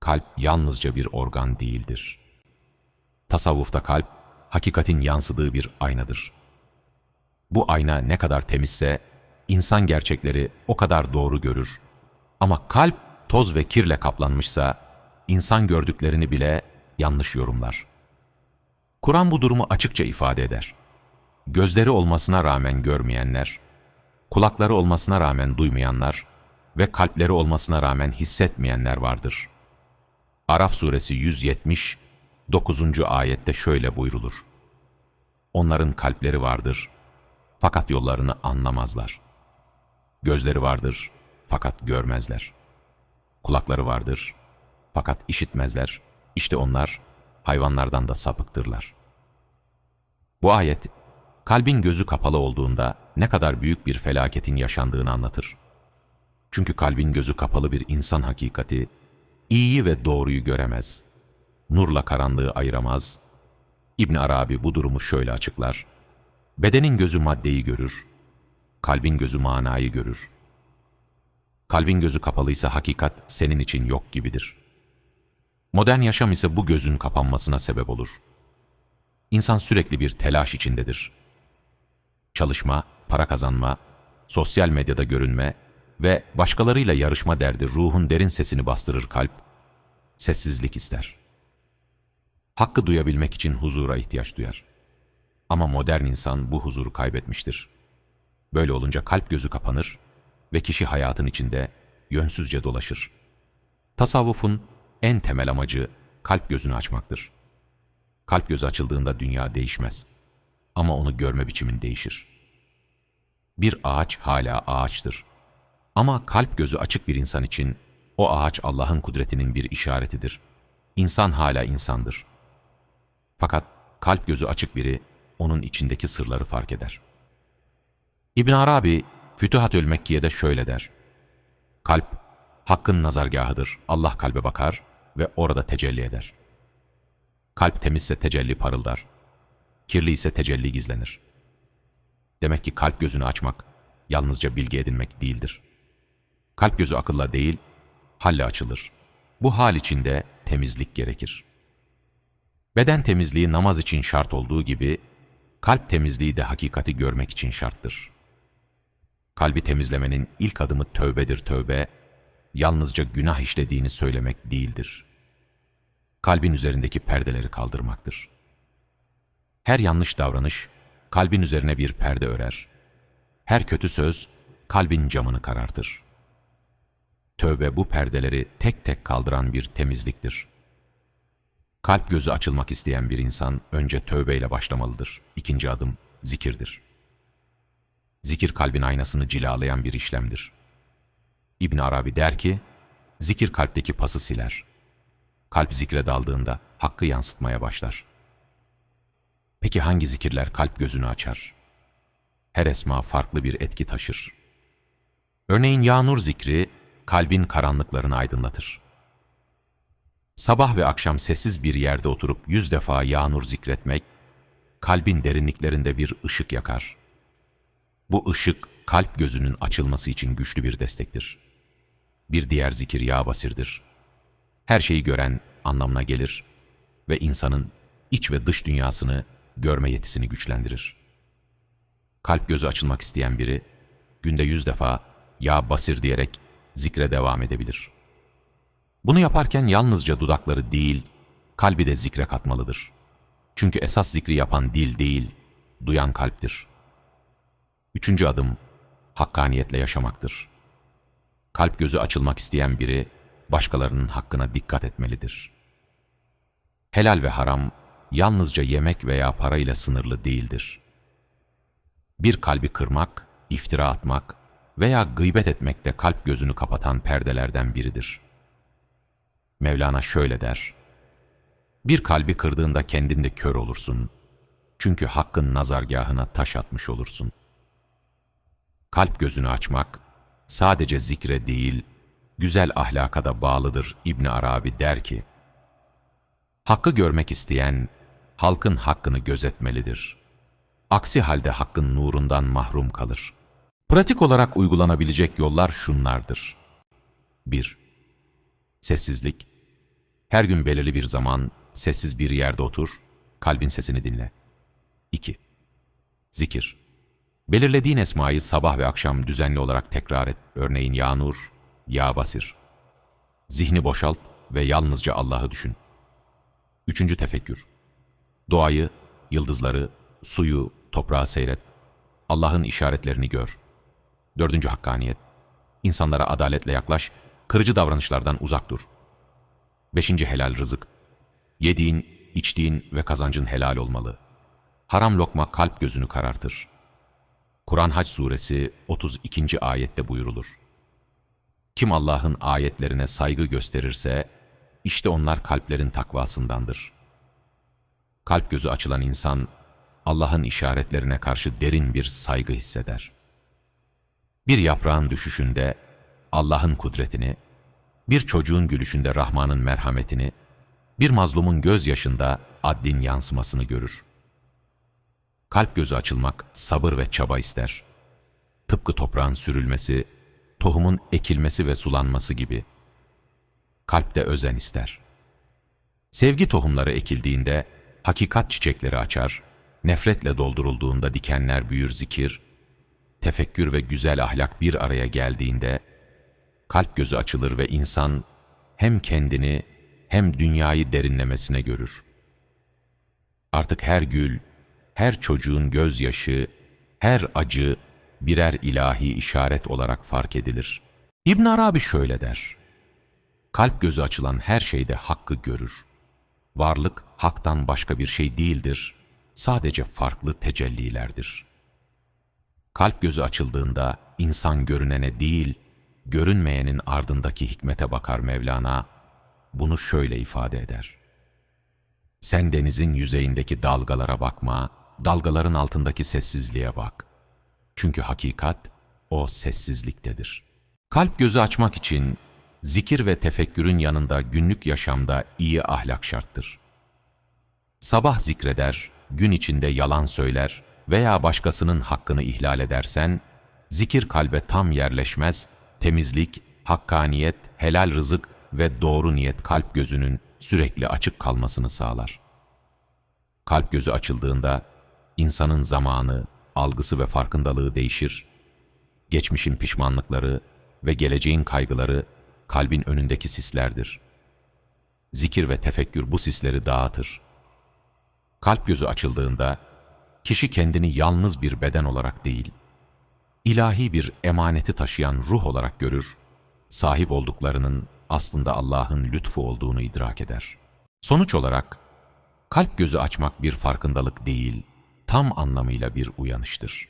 kalp yalnızca bir organ değildir. Tasavvufta kalp, hakikatin yansıdığı bir aynadır. Bu ayna ne kadar temizse, insan gerçekleri o kadar doğru görür. Ama kalp toz ve kirle kaplanmışsa, insan gördüklerini bile yanlış yorumlar. Kur'an bu durumu açıkça ifade eder. Gözleri olmasına rağmen görmeyenler, kulakları olmasına rağmen duymayanlar ve kalpleri olmasına rağmen hissetmeyenler vardır. Araf suresi 170, 9. ayette şöyle buyrulur. Onların kalpleri vardır, fakat yollarını anlamazlar. Gözleri vardır, fakat görmezler. Kulakları vardır, fakat işitmezler. İşte onlar hayvanlardan da sapıktırlar. Bu ayet, kalbin gözü kapalı olduğunda ne kadar büyük bir felaketin yaşandığını anlatır. Çünkü kalbin gözü kapalı bir insan hakikati, iyiyi ve doğruyu göremez. Nurla karanlığı ayıramaz. İbn Arabi bu durumu şöyle açıklar. Bedenin gözü maddeyi görür, kalbin gözü manayı görür. Kalbin gözü kapalıysa hakikat senin için yok gibidir. Modern yaşam ise bu gözün kapanmasına sebep olur. İnsan sürekli bir telaş içindedir. Çalışma, para kazanma, sosyal medyada görünme ve başkalarıyla yarışma derdi ruhun derin sesini bastırır kalp, sessizlik ister. Hakkı duyabilmek için huzura ihtiyaç duyar. Ama modern insan bu huzuru kaybetmiştir. Böyle olunca kalp gözü kapanır ve kişi hayatın içinde yönsüzce dolaşır. Tasavvufun en temel amacı kalp gözünü açmaktır. Kalp gözü açıldığında dünya değişmez. Ama onu görme biçimin değişir. Bir ağaç hala ağaçtır. Ama kalp gözü açık bir insan için o ağaç Allah'ın kudretinin bir işaretidir. İnsan hala insandır. Fakat kalp gözü açık biri onun içindeki sırları fark eder. İbn Arabi Fütuhat-ül Mekkiye'de şöyle der. Kalp, hakkın nazargahıdır. Allah kalbe bakar ve orada tecelli eder. Kalp temizse tecelli parıldar. Kirli ise tecelli gizlenir. Demek ki kalp gözünü açmak, yalnızca bilgi edinmek değildir. Kalp gözü akılla değil, halle açılır. Bu hal içinde temizlik gerekir. Beden temizliği namaz için şart olduğu gibi, kalp temizliği de hakikati görmek için şarttır. Kalbi temizlemenin ilk adımı tövbedir tövbe, yalnızca günah işlediğini söylemek değildir. Kalbin üzerindeki perdeleri kaldırmaktır. Her yanlış davranış, kalbin üzerine bir perde örer. Her kötü söz, kalbin camını karartır. Tövbe bu perdeleri tek tek kaldıran bir temizliktir. Kalp gözü açılmak isteyen bir insan önce tövbeyle başlamalıdır. İkinci adım zikirdir. Zikir kalbin aynasını cilalayan bir işlemdir. İbn Arabi der ki, zikir kalpteki pası siler. Kalp zikre daldığında hakkı yansıtmaya başlar. Peki hangi zikirler kalp gözünü açar? Her esma farklı bir etki taşır. Örneğin yağnur zikri kalbin karanlıklarını aydınlatır. Sabah ve akşam sessiz bir yerde oturup yüz defa yağnur zikretmek, kalbin derinliklerinde bir ışık yakar. Bu ışık kalp gözünün açılması için güçlü bir destektir. Bir diğer zikir ya basirdir. Her şeyi gören anlamına gelir ve insanın iç ve dış dünyasını görme yetisini güçlendirir. Kalp gözü açılmak isteyen biri, günde yüz defa ya basir diyerek zikre devam edebilir. Bunu yaparken yalnızca dudakları değil, kalbi de zikre katmalıdır. Çünkü esas zikri yapan dil değil, duyan kalptir. Üçüncü adım, hakkaniyetle yaşamaktır. Kalp gözü açılmak isteyen biri, başkalarının hakkına dikkat etmelidir. Helal ve haram, yalnızca yemek veya parayla sınırlı değildir. Bir kalbi kırmak, iftira atmak veya gıybet etmek de kalp gözünü kapatan perdelerden biridir. Mevlana şöyle der, Bir kalbi kırdığında kendin de kör olursun. Çünkü hakkın nazargahına taş atmış olursun. Kalp gözünü açmak, sadece zikre değil, güzel ahlaka da bağlıdır İbn Arabi der ki, Hakkı görmek isteyen, halkın hakkını gözetmelidir. Aksi halde hakkın nurundan mahrum kalır. Pratik olarak uygulanabilecek yollar şunlardır. 1. Sessizlik. Her gün belirli bir zaman sessiz bir yerde otur, kalbin sesini dinle. 2. Zikir. Belirlediğin esmayı sabah ve akşam düzenli olarak tekrar et. Örneğin Ya Nur, Ya Basir. Zihni boşalt ve yalnızca Allah'ı düşün. Üçüncü tefekkür. Doğayı, yıldızları, suyu, toprağı seyret. Allah'ın işaretlerini gör. Dördüncü hakkaniyet. İnsanlara adaletle yaklaş, kırıcı davranışlardan uzak dur. Beşinci helal rızık. Yediğin, içtiğin ve kazancın helal olmalı. Haram lokma kalp gözünü karartır. Kur'an Hac suresi 32. ayette buyurulur. Kim Allah'ın ayetlerine saygı gösterirse, işte onlar kalplerin takvasındandır. Kalp gözü açılan insan, Allah'ın işaretlerine karşı derin bir saygı hisseder. Bir yaprağın düşüşünde Allah'ın kudretini, bir çocuğun gülüşünde Rahman'ın merhametini, bir mazlumun gözyaşında adlin yansımasını görür. Kalp gözü açılmak sabır ve çaba ister. Tıpkı toprağın sürülmesi, tohumun ekilmesi ve sulanması gibi. Kalp de özen ister. Sevgi tohumları ekildiğinde hakikat çiçekleri açar, nefretle doldurulduğunda dikenler büyür zikir, tefekkür ve güzel ahlak bir araya geldiğinde kalp gözü açılır ve insan hem kendini hem dünyayı derinlemesine görür. Artık her gül, her çocuğun gözyaşı, her acı birer ilahi işaret olarak fark edilir. İbn Arabi şöyle der. Kalp gözü açılan her şeyde hakkı görür. Varlık haktan başka bir şey değildir, sadece farklı tecellilerdir. Kalp gözü açıldığında insan görünene değil, görünmeyenin ardındaki hikmete bakar Mevlana, bunu şöyle ifade eder. Sen denizin yüzeyindeki dalgalara bakma, dalgaların altındaki sessizliğe bak. Çünkü hakikat o sessizliktedir. Kalp gözü açmak için zikir ve tefekkürün yanında günlük yaşamda iyi ahlak şarttır. Sabah zikreder, gün içinde yalan söyler veya başkasının hakkını ihlal edersen, zikir kalbe tam yerleşmez, temizlik, hakkaniyet, helal rızık ve doğru niyet kalp gözünün sürekli açık kalmasını sağlar. Kalp gözü açıldığında insanın zamanı, algısı ve farkındalığı değişir, geçmişin pişmanlıkları ve geleceğin kaygıları kalbin önündeki sislerdir. Zikir ve tefekkür bu sisleri dağıtır. Kalp gözü açıldığında, kişi kendini yalnız bir beden olarak değil, ilahi bir emaneti taşıyan ruh olarak görür, sahip olduklarının aslında Allah'ın lütfu olduğunu idrak eder. Sonuç olarak, kalp gözü açmak bir farkındalık değil, tam anlamıyla bir uyanıştır.